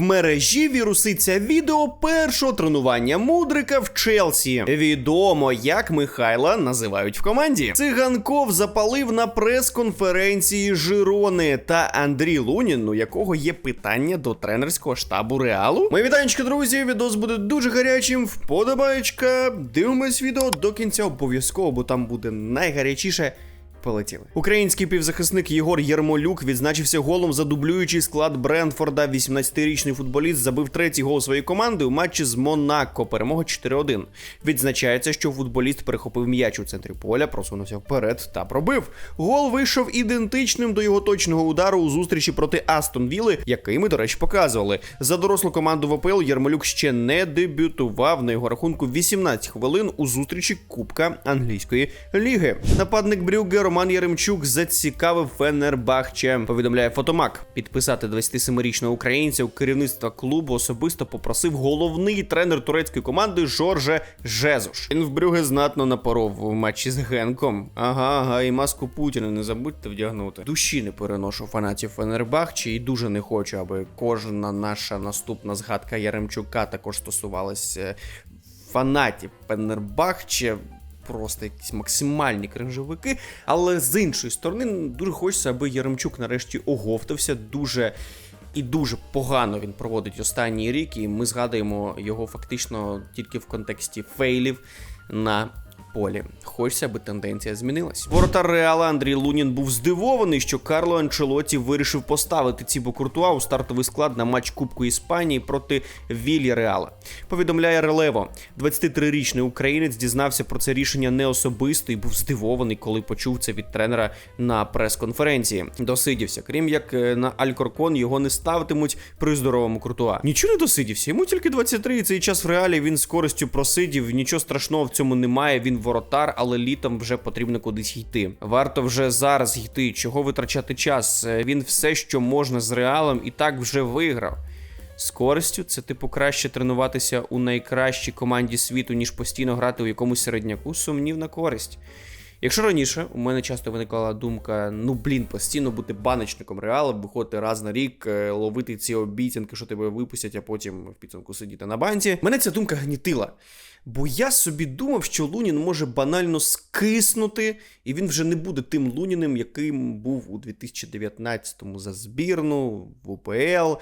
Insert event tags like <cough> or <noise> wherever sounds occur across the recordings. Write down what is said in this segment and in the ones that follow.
Мережі віруситься відео першого тренування мудрика в Челсі. Відомо, як Михайла називають в команді. Циганков запалив на прес-конференції Жирони та Андрій Лунін, у якого є питання до тренерського штабу Реалу. Мої вітанечки, друзі. Відос буде дуже гарячим. Вподобаєчка. Дивимось відео до кінця обов'язково, бо там буде найгарячіше. Полетіли. Український півзахисник Єгор Єрмолюк відзначився голом за дублюючий склад Брентфорда. 18-річний футболіст забив третій гол своєї команди у матчі з Монако. Перемога 4-1. Відзначається, що футболіст перехопив м'яч у центрі поля, просунувся вперед та пробив. Гол вийшов ідентичним до його точного удару у зустрічі проти Астон Вілли, який ми, до речі, показували. За дорослу команду в ОПЛ Єрмолюк ще не дебютував на його рахунку 18 хвилин у зустрічі Кубка англійської ліги. Нападник Брюгге Роман Яремчук зацікавив Фенербахче. Повідомляє Фотомак. Підписати 27-річного українця у керівництва клубу особисто попросив головний тренер турецької команди Жорже Жезуш. Він в Брюге знатно напоров у матчі з Генком. Ага, ага, і маску Путіна не забудьте вдягнути. Душі не переношу фанатів Фенербахче і дуже не хочу, аби кожна наша наступна згадка Яремчука також стосувалася фанатів Фенербахче просто якісь максимальні кринжовики. Але з іншої сторони, дуже хочеться, аби Яремчук нарешті оговтався. Дуже і дуже погано він проводить останній рік, і ми згадуємо його фактично тільки в контексті фейлів на полі. Хочеться, аби тенденція змінилась. Воротар Реала Андрій Лунін був здивований, що Карло Анчелоті вирішив поставити Цібо Куртуа у стартовий склад на матч Кубку Іспанії проти Вілля Реала. Повідомляє Релево. 23-річний українець дізнався про це рішення не особисто і був здивований, коли почув це від тренера на прес-конференції. Досидівся, крім як е, на Алькоркон його не ставитимуть при здоровому Куртуа. Нічого не досидівся. Йому тільки 23, і цей час в реалі він з користю просидів. Нічого страшного в цьому немає. Він воротар, але літом вже потрібно кудись йти. Варто вже зараз йти. Чого витрачати час? Е, Він все, що можна з реалом, і так вже виграв. З користю це типу краще тренуватися у найкращій команді світу, ніж постійно грати у якомусь середняку. Сумнівна користь. Якщо раніше у мене часто виникала думка: ну блін, постійно бути баночником реала, виходити раз на рік, е, ловити ці обіцянки, що тебе випустять, а потім в підсумку сидіти на банці. Мене ця думка гнітила. Бо я собі думав, що Лунін може банально скиснути, і він вже не буде тим Луніним, яким був у 2019-му за збірну, в УПЛ.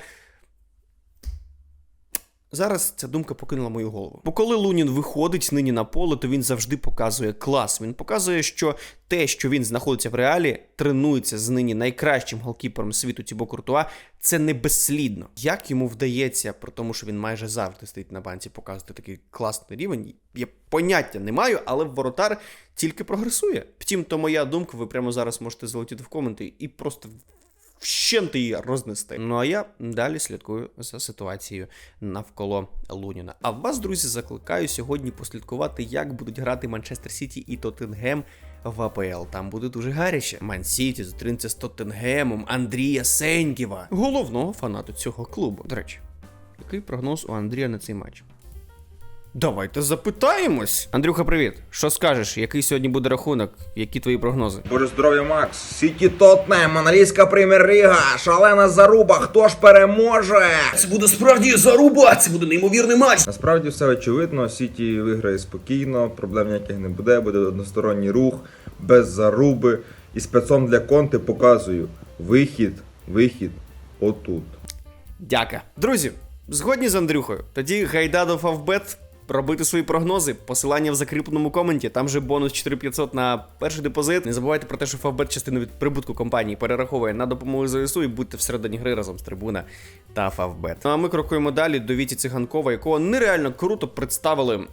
Зараз ця думка покинула мою голову. Бо коли Лунін виходить нині на поле, то він завжди показує клас. Він показує, що те, що він знаходиться в реалі, тренується з нині найкращим голкіпером світу Тібо Куртуа, це не безслідно. Як йому вдається, при тому, що він майже завжди стоїть на банці, показувати такий класний рівень, я поняття не маю, але воротар тільки прогресує. Втім, то моя думка, ви прямо зараз можете залетіти в коменти і просто вщенти її рознести. Ну а я далі слідкую за ситуацією навколо Луніна. А вас, друзі, закликаю сьогодні послідкувати, як будуть грати Манчестер Сіті і Тоттенгем в АПЛ. Там буде дуже гаряче. Ман Сіті зустрінеться з Тоттенгемом Андрія Сеньківа, головного фанату цього клубу. До речі, який прогноз у Андрія на цей матч? Давайте запитаємось. Андрюха, привіт. Що скажеш? Який сьогодні буде рахунок? Які твої прогнози? Боже здоров'я, Макс. Сіті Тотнем, англійська прем'єр-ліга, шалена заруба, хто ж переможе? Це буде справді заруба, це буде неймовірний матч. Насправді все очевидно, Сіті виграє спокійно, проблем ніяких не буде, буде односторонній рух, без заруби. І спецом для конти показую вихід, вихід отут. Дяка. Друзі, згодні з Андрюхою. Тоді гайда до Фавбет робити свої прогнози. Посилання в закріпленому коменті. Там же бонус 4500 на перший депозит. Не забувайте про те, що Фавбет частину від прибутку компанії перераховує на допомогу ЗСУ і будьте всередині гри разом з трибуна та Фавбет. Ну а ми крокуємо далі до Віті Циганкова, якого нереально круто представили.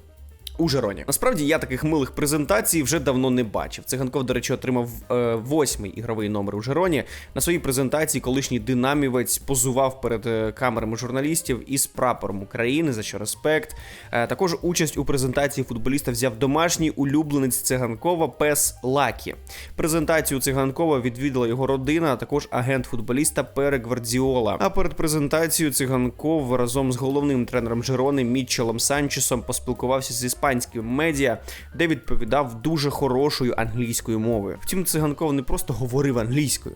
У Жероні. Насправді я таких милих презентацій вже давно не бачив. Циганков, до речі, отримав е, восьмий ігровий номер у Жероні. На своїй презентації колишній динамівець позував перед е, камерами журналістів із прапором України, за що респект. Е, також участь у презентації футболіста взяв домашній улюбленець циганкова Пес Лакі. Презентацію циганкова відвідала його родина, а також агент футболіста Пере Гвардіола. А перед презентацією циганков разом з головним тренером Жерони Мітчелом Санчесом поспілкувався з іспанським медіа, де відповідав дуже хорошою англійською мовою. Втім, циганков не просто говорив англійською,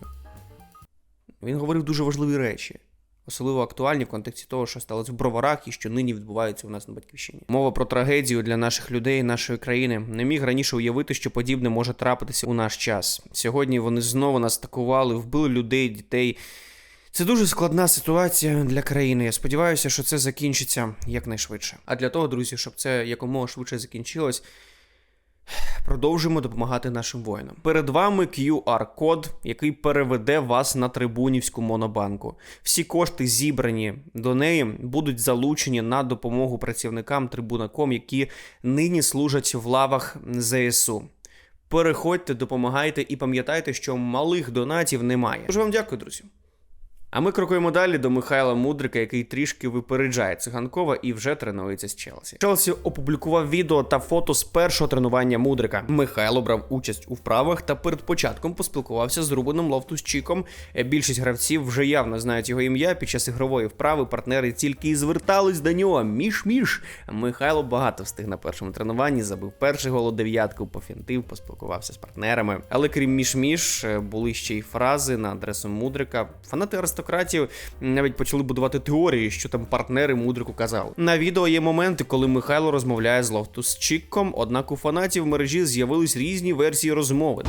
він говорив дуже важливі речі. особливо актуальні в контексті того, що сталося в броварах і що нині відбувається у нас на батьківщині. Мова про трагедію для наших людей, нашої країни. Не міг раніше уявити, що подібне може трапитися у наш час. Сьогодні вони знову нас атакували, вбили людей, дітей. Це дуже складна ситуація для країни. Я сподіваюся, що це закінчиться якнайшвидше. А для того, друзі, щоб це якомога швидше закінчилось, продовжуємо допомагати нашим воїнам. Перед вами QR-код, який переведе вас на трибунівську монобанку. Всі кошти зібрані до неї будуть залучені на допомогу працівникам трибунаком, які нині служать в лавах ЗСУ. Переходьте, допомагайте і пам'ятайте, що малих донатів немає. Дуже вам дякую, друзі. А ми крокуємо далі до Михайла Мудрика, який трішки випереджає циганкова і вже тренується з Челсі. Челсі опублікував відео та фото з першого тренування Мудрика. Михайло брав участь у вправах та перед початком поспілкувався з Рубеном Лофтус-Чіком. Е, Більшість гравців вже явно знають його ім'я. Під час ігрової вправи партнери тільки і звертались до нього. Міш-міш. Михайло багато встиг на першому тренуванні, забив перший гол у дев'ятку, пофінтив, поспілкувався з партнерами. Але крім міш-міш, е, були ще й фрази на адресу Мудрика. Фанати аристократів навіть почали будувати теорії, що там партнери Мудрику казали. На відео є моменти, коли Михайло розмовляє з Лофтус Чіком, однак у фанатів мережі з'явились різні версії розмови.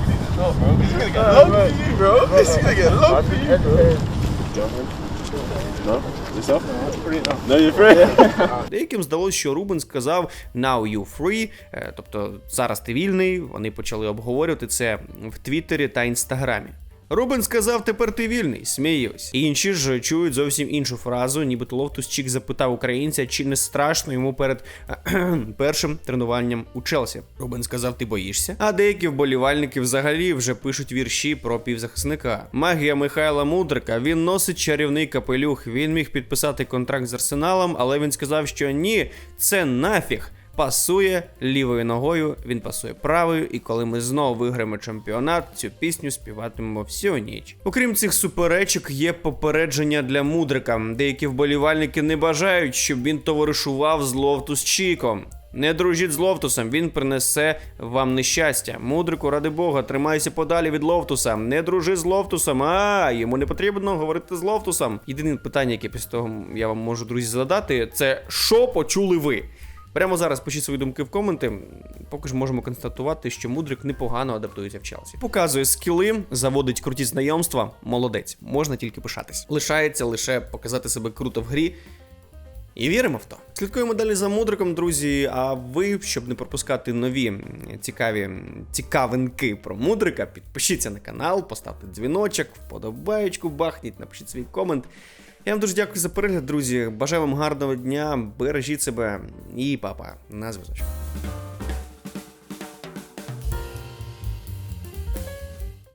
Деяким здалося, що Рубен сказав «Now you free», е, тобто зараз ти вільний. Вони почали обговорювати це в Твіттері та Інстаграмі. Рубен сказав, тепер ти вільний, сміюсь. Інші ж чують зовсім іншу фразу, нібито Лофтус Чік запитав українця, чи не страшно йому перед <clears throat> першим тренуванням у Челсі. Рубен сказав, ти боїшся. А деякі вболівальники взагалі вже пишуть вірші про півзахисника. Магія Михайла Мудрика. Він носить чарівний капелюх. Він міг підписати контракт з арсеналом, але він сказав, що ні, це нафіг. Пасує лівою ногою, він пасує правою, і коли ми знову виграємо чемпіонат, цю пісню співатимемо всю ніч. Окрім цих суперечок, є попередження для мудрика. Деякі вболівальники не бажають, щоб він товаришував з Ловтус Чіком. Не дружіть з Ловтусом, він принесе вам нещастя. Мудрику, ради Бога, тримайся подалі від Ловтуса. Не дружи з Ловтусом. А йому не потрібно говорити з Ловтусом. Єдине питання, яке після того я вам можу, друзі, задати, це що почули ви? Прямо зараз пишіть свої думки в коменти. Поки ж можемо констатувати, що Мудрик непогано адаптується в Челсі. Показує скіли, заводить круті знайомства. Молодець, можна тільки пишатись. Лишається лише показати себе круто в грі. І віримо в то. Слідкуємо далі за мудриком, друзі. А ви, щоб не пропускати нові цікаві цікавинки про мудрика, підпишіться на канал, поставте дзвіночок, вподобаєчку, бахніть, напишіть свій комент. Я вам дуже дякую за перегляд, друзі. Бажаю вам гарного дня, бережіть себе і па-па. На зв'язочку.